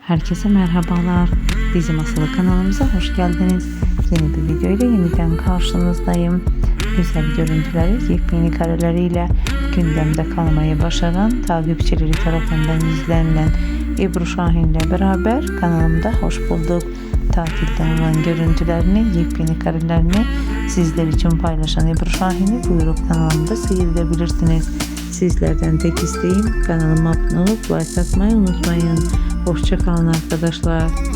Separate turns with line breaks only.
Herkese merhabalar. Dizi Masalı kanalımıza hoş geldiniz. Yeni bir video ile yeniden karşınızdayım. Güzel görüntüleri, yepyeni kareleriyle gündemde kalmayı başaran takipçileri tarafından izlenilen Ebru Şahin ile beraber kanalımda hoş bulduk. Tatilden olan görüntülerini, yepyeni karelerini sizler için paylaşan Ebru Şahin'i buyurup kanalımda seyredebilirsiniz. Sizlerden tek isteğim kanalıma abone olup like atmayı unutmayın. Hoşçakalın arkadaşlar.